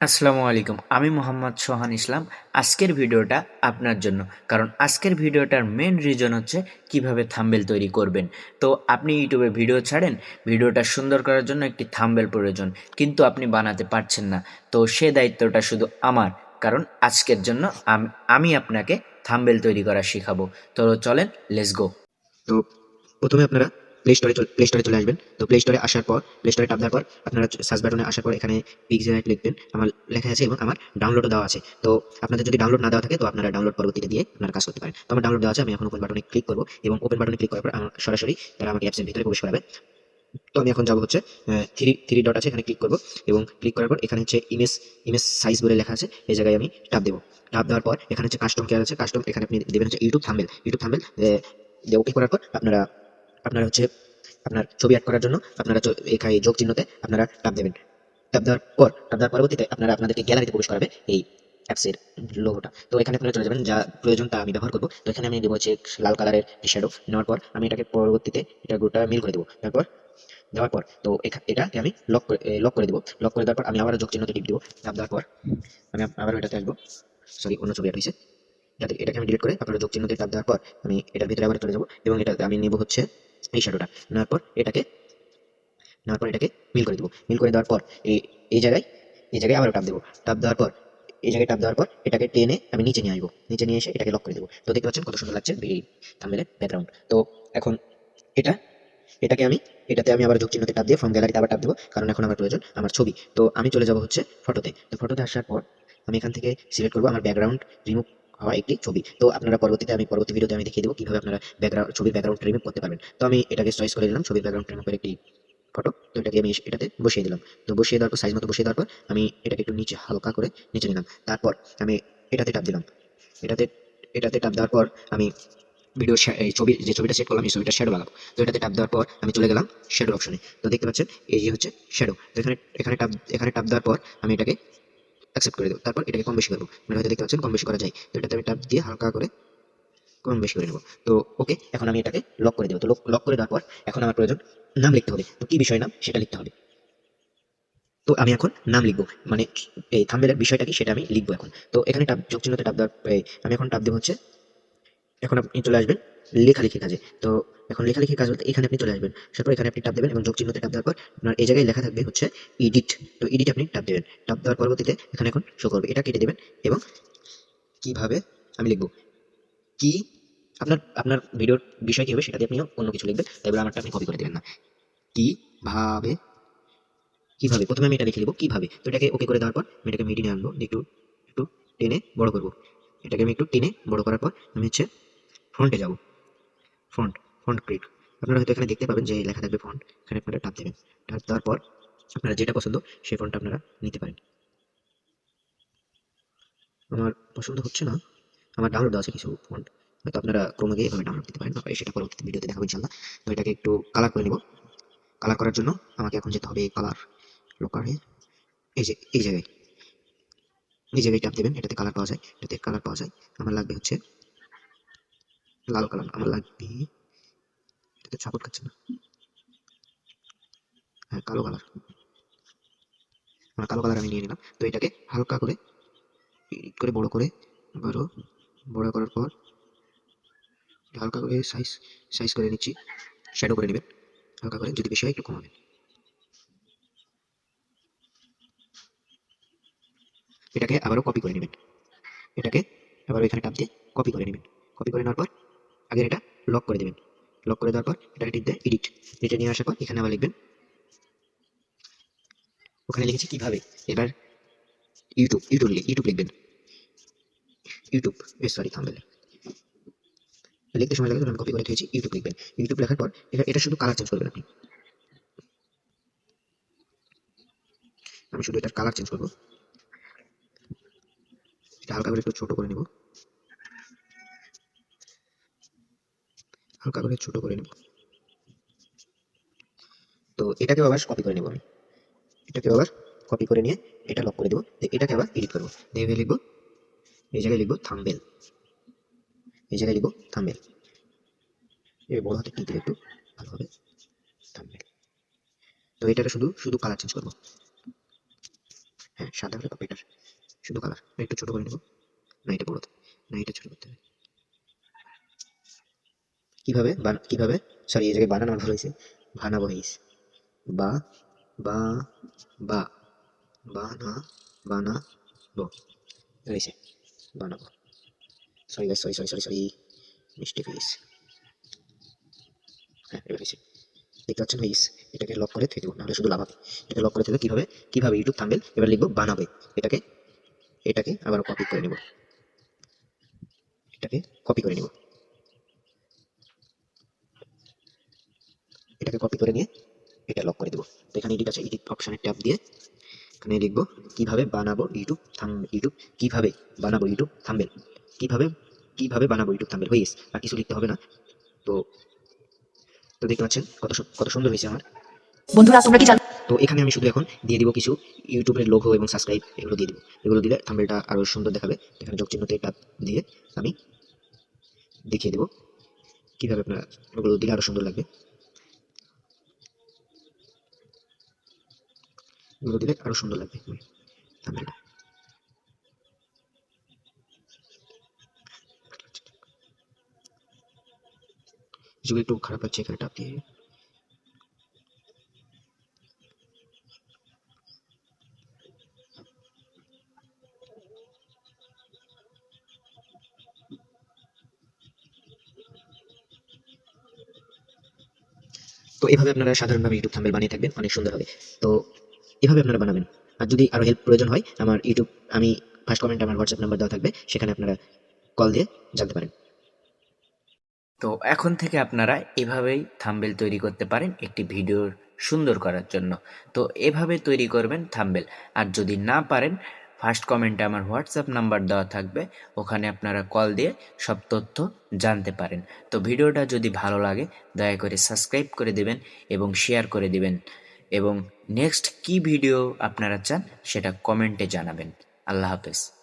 আসসালামু আলাইকুম। আমি মোহাম্মদ সোহান ইসলাম। আজকের ভিডিওটা আপনার জন্য। কারণ আজকের ভিডিওটার মেন রিজন হচ্ছে কীভাবে থাম্বেল তৈরি করবেন। তো আপনি ইউটিউবে ভিডিও ছাড়েন, ভিডিওটা সুন্দর করার জন্য একটি থাম্বেল প্রয়োজন। কিন্তু আপনি বানাতে পারছেন না। তো সে দায়িত্বটা শুধু আমার। কারণ আজকের জন্য আমি আপনাকে থাম্বেল তৈরি করা শেখাবো। তো চলেন লেটস গো তো প্রথমে আপনারা প্লে স্টোরে প্লে স্টোরে চলে আসবেন। তো প্লে স্টোরে আসার পর প্লে স্টোরে টাপ দেওয়ার পর আপনারা সার্চ বাটনে আসার পর এখানে পিক্সেলাইট লিখবেন। আমার লেখা আছে এবং আমার ডাউনলোডও দেওয়া আছে। তো আপনাদের যদি ডাউনলোড না দেওয়া থাকে, তো আপনারা ডাউনলোড পরবর্তীতে দিয়ে আপনারা কাজ করতে পারেন। তো আমার ডাউনলোড দেওয়া আছে, আমি এখন ওপেন বাটনে ক্লিক করব এবং ওপেন বাটনে ক্লিক করার পর আমার সরাসরি তারা আমাকে অ্যাপসের ভিতরে প্রবেশ করাবে। তো আমি এখন যাব হচ্ছে থ্রি থ্রি ডট আছে, এখানে ক্লিক করব এবং ক্লিক করার পর এখানে হচ্ছে ইমেজ ইমেজ সাইজ বলে লেখা আছে, এই জায়গায় আমি টাপ দেবো। টাপ দেওয়ার পর এখানে হচ্ছে কাস্টম কেয়ার আছে কাস্টম এখানে আপনি দেবেন হচ্ছে YouTube thumbnail YouTube thumbnail okay করার পর আপনারা আপনারা হচ্ছে, আপনার ছবি অ্যাড করার জন্য আপনারা এখানে যোগ চিহ্নতে আপনারা টাপ দেবেন। টাপ দেওয়ার পর টাপ দেওয়ার পরবর্তীতে আপনারা আপনাদেরকে গ্যালারিতে প্রবেশ করাবে এই অ্যাপসের লোগোটা তো এখানে আপনারা চলে যাবেন, যা প্রয়োজন তা আমি ব্যবহার করব। তো এখানে আমি দেবো হচ্ছে লাল কালারের শ্যাডো নেওয়ার পর আমি এটাকে পরবর্তীতে এটা গোটা মিল করে দেবো। তারপর দেওয়ার পর, তো এটাকে আমি লক করে লক করে দেবো। লক করে দেওয়ার পর আমি আবার যোগ চিহ্নতে টিপ দেবো। টাপ দেওয়ার পর আমি আব- আবার এটাতে আসব। সরি অন্য ছবি হয়েছে এটাকে আমি ডিলিট করে আপনারা যোগ চিহ্নতে টাপ দেওয়ার পর আমি এটার ভিতরে আবার চলে যাব এবং এটা আমি নেব হচ্ছে এই শ্যাডোটা নেওয়ার পর এটাকে, নেওয়ার পর এটাকে মিল করে দেবো। মিল করে দেওয়ার পর এই এই জায়গায় এই জায়গায় আবার টাপ দেবো। টাপ দেওয়ার পর, এই জায়গায় টাপ দেওয়ার পর এটাকে টেনে আমি নিচে নিয়ে আসব। নিচে নিয়ে এসে এটাকে লক করে দেবো। তো দেখতে পাচ্ছেন কত সুন্দর লাগছে এই থাম্বেলের ব্যাকগ্রাউন্ড তো এখন এটা, এটাকে আমি, এটাতে আমি আবার যোগ চিহ্নতে টাপ দিয়ে ফ্রম গ্যালারিতে আবার টাপ দেবো। কারণ এখন আমার প্রয়োজন আমার ছবি। তো আমি চলে যাব হচ্ছে ফটোতে তো। ফটোতে আসার পর আমি এখান থেকে সিলেক্ট করব আমার ব্যাকগ্রাউন্ড রিমুভ হওয়া একটি ছবি। তো আপনারা পরবর্তীতে আমি পরবর্তী ভিডিওতে আমি দেখিয়ে দেবো কীভাবে আপনারা ব্যাকগ্রাউন্ড ছবির ব্যাকগ্রাউন্ড রিমুভ করতে পারবেন। তো আমি এটাকে চয়েস করে দিলাম ছবির ব্যাকগ্রাউন্ড রিমুভের একটি ফটো তো এটাকে আমি এটাতে বসিয়ে দিলাম। তো বসিয়ে দেওয়ার পর সাইজ মতো বসিয়ে দেওয়ার পর, আমি এটাকে একটু নিচে, হালকা করে নিচে নিলাম। তারপর আমি এটাতে টাপ দিলাম। এটাতে এটাতে টাপ দেওয়ার পর আমি ভিডিও এই ছবি, যে ছবিটা সেট করলাম, এই ছবিটা শ্যাডো লাগাবো। তো এটাতে টাপ দেওয়ার পর আমি চলে গেলাম শ্যাডো অপশনে তো দেখতে পাচ্ছেন, এই যে হচ্ছে শ্যাডো তো এখানে এখানে টাপ এখানে টাপ দেওয়ার পর আমি এটাকে অ্যাকসেপ্ট করে দেবো। তারপর এটাকে কম বেশি করব। মানে হয়তো দেখতে পাচ্ছেন কম বেশি করা যায়। তো এটাতে আমি টাপ দিয়ে হালকা করে কম বেশি করে নেব। তো ওকে এখন আমি এটাকে লক করে দেবো। তো লক করে দেওয়ার পর এখন আমার প্রয়োজন নাম লিখতে হবে। তো কি বিষয় নাম? সেটা লিখতে হবে। তো আমি এখন নাম লিখব। মানে এই থাম্বেলের বিষয়টা কি সেটা আমি লিখব এখন। তো এখানে টাপ যোগ চিহ্নতে টাপ দেওয়ার আমি এখন টাপ দেবো হচ্ছে, এখন আপনি চলে আসবেন লেখালেখির কাজে। তো এখন লেখালেখির কাজ বলতে এখানে আপনি চলে আসবেন। তারপর এখানে আপনি টাপ দেবেন এবং যোগ চিহ্নতে টাপ দেওয়ার পর আপনার এই জায়গায় লেখা থাকবে হচ্ছে এডিট তো এডিট আপনি টাপ দেবেন। টাপ দেওয়ার পরবর্তীতে এখানে এখন শো করবে। এটা কেটে দেবেন এবং কীভাবে আমি লিখব? কি আপনার আপনার ভিডিওর বিষয় কি হবে সেটা দিয়ে আপনি অন্য কিছু লিখবেন। তাই বলে আমারটা আপনি কপি করে দেবেন না। কীভাবে? কীভাবে? প্রথমে আমি এটা লিখে দেবো কীভাবে? তো এটাকে ওকে করে দেওয়ার পর আমি এটাকে মিডিয়ে আনব। একটু একটু টেনে বড় করব। এটাকে আমি একটু টেনে বড় করার পর আমি হচ্ছে ফ্রন্টে যাব। ফ্রন্ট ফ্রন্ট ক্লিক আপনারা হয়তো এখানে দেখতে পাবেন যে লেখা থাকবে ফ্রন্ট এখানে আপনারা টাপ দেবেন। টাপ দেওয়ার পর আপনারা যেটা পছন্দ, সেই ফ্রন্টটা আপনারা নিতে পারেন। আমার পছন্দ হচ্ছে না। আমার ডাউনলোড আছে কিছু ফন্ট হয়তো আপনারা ক্রমে গিয়ে এভাবে ডাউনলোড দিতে পারেন। বা সেটা পরবর্তী ভিডিওতে দেখাবো ইনশাল্লাহ তো এটাকে একটু কালার করে নিব। কালার করার জন্য আমাকে এখন যেতে হবে কালার লোকারে এই যে, এই জায়গায়। এই জায়গায় টাপ দেবেন। এটাতে কালার পাওয়া যায়। এটাতে কালার পাওয়া যায়। আমার লাগবে হচ্ছে লাল কালার আমার লাগবে এটাতে সাপোর্ট খাচ্ছে না। হ্যাঁ কালো কালার কালো কালার আমি নিয়ে নিলাম। তো এটাকে হালকা করে করে বড় করে আবারও বড় করার পর হালকা করে সাইজ সাইজ করে নিচ্ছি। শ্যাডো করে নেবেন। হালকা করে, যদি বেশি হয় একটু কমাবেন। এটাকে আবারও কপি করে নেবেন। এটাকে আবার এখানে টাপ দিয়ে কপি করে নেবেন। কপি করে নেওয়ার পর আগের এটা লক করে দেবেন। লক করে দেওয়ার পর এটাকে টিপ দেয় এডিট এডিটে নিয়ে আসার পর এখানে আবার লিখবেন, ওখানে লিখেছি কীভাবে? এবার ইউটিউব ইউটিউব ইউটিউব লিখবেন। ইউটিউব সরি থাম্বেল লিখতে সময় লাগে আমি কপি করে দিয়েছি ইউটিউব লিখবেন। ইউটিউব লেখার পর এটা এটা শুধু কালার চেঞ্জ করবেন আপনি। আমি শুধু এটার কালার চেঞ্জ করব। এটা হালকা করে একটু ছোট করে নেব। হালকা করে ছোট করে নেব। তো এটাকে আবার কপি করে নেব আমি। এটাকে আবার কপি করে নিয়ে এটা লক করে দেবো। এটাকে আবার এডিট করব। এভাবে লিখব, এই জায়গায় লিখব থাম্বেল এই জায়গায় লিখব থাম্বেল এই বড় হাতে টি একটু ভালো হবে? থাম্বেল তো এটাকে শুধু শুধু কালার চেঞ্জ করব। হ্যাঁ সাদা হলে বেটার শুধু কালার একটু ছোট করে নেব। না, এটা বড়। না, এটা ছোট করতে হবে। কীভাবে কীভাবে? সরি এই জায়গায় বানানো ভুল হয়েছে। বানাবো হইস বা বা বা বানা বানা বো হয়েছে। বানাবো sorry guys sorry sorry sorry sorry হয়েছে হ্যাঁ এবার হয়েছে। দেখতে পাচ্ছেন হয়েছে এটাকে লক করে থেকে দেবো, নাহলে শুধু লাভাবে এটা লক করে থেকে কীভাবে? কীভাবে ইউটিউব থাম্বেল এবার লিখব বানাবে এটাকে এটাকে আবার কপি করে নেব। এটাকে কপি করে নেব। এটাকে কপি করে নিয়ে এটা লক করে দেবো। তো এখানে এডিট আছে এডিট অপশনের ট্যাপ দিয়ে এখানে লিখব কীভাবে বানাবো ইউটিউব থাম ইউটিউব কীভাবে বানাবো ইউটিউব থাম্বেল কীভাবে কীভাবে বানাবো ইউটিউব থাম্বেল হয়েছে আর কিছু লিখতে হবে না। তো তো দেখতে পাচ্ছেন কত কত সুন্দর হয়েছে আমার। বন্ধুরা তোমরা কি জানো? তো এখানে আমি শুধু এখন দিয়ে দিব কিছু ইউটিউবের লোগো এবং সাবস্ক্রাইব এগুলো দিয়ে দিব। এগুলো দিলে থাম্বেলটা আরও সুন্দর দেখাবে। এখানে যোগ চিহ্নতে ট্যাপ দিয়ে আমি দেখিয়ে দেব। কীভাবে আপনারা ওগুলো দিলে আরও সুন্দর লাগবে। এগুলো দিলে আরও সুন্দর লাগবে। থাম্বেলটা যেগুলো একটু খারাপ লাগছে এখানে ট্যাপ দিয়ে। তো এভাবে আপনারা সাধারণভাবে ইউটিউব থাম্বেল বানিয়ে থাকবেন, অনেক সুন্দর হবে। তো এভাবে আপনারা বানাবেন। আর যদি আরও হেল্প প্রয়োজন হয়, আমার ইউটিউব আমি ফার্স্ট কমেন্টে আমার হোয়াটসঅ্যাপ নাম্বার দেওয়া থাকবে, সেখানে আপনারা কল দিয়ে জানতে পারেন। তো এখন থেকে আপনারা এভাবেই থাম্বেল তৈরি করতে পারেন একটি ভিডিও সুন্দর করার জন্য। তো এভাবে তৈরি করবেন থাম্বেল আর যদি না পারেন ফার্স্ট কমেন্টে আমার হোয়াটসঅ্যাপ নাম্বার দেওয়া থাকবে, ওখানে আপনারা কল দিয়ে সব তথ্য জানতে পারেন। তো ভিডিওটা যদি ভালো লাগে, দয়া করে সাবস্ক্রাইব করে দেবেন এবং শেয়ার করে দিবেন। এবং নেক্সট কি ভিডিও আপনারা চান সেটা কমেন্টে জানাবেন। আল্লাহ হাফেজ।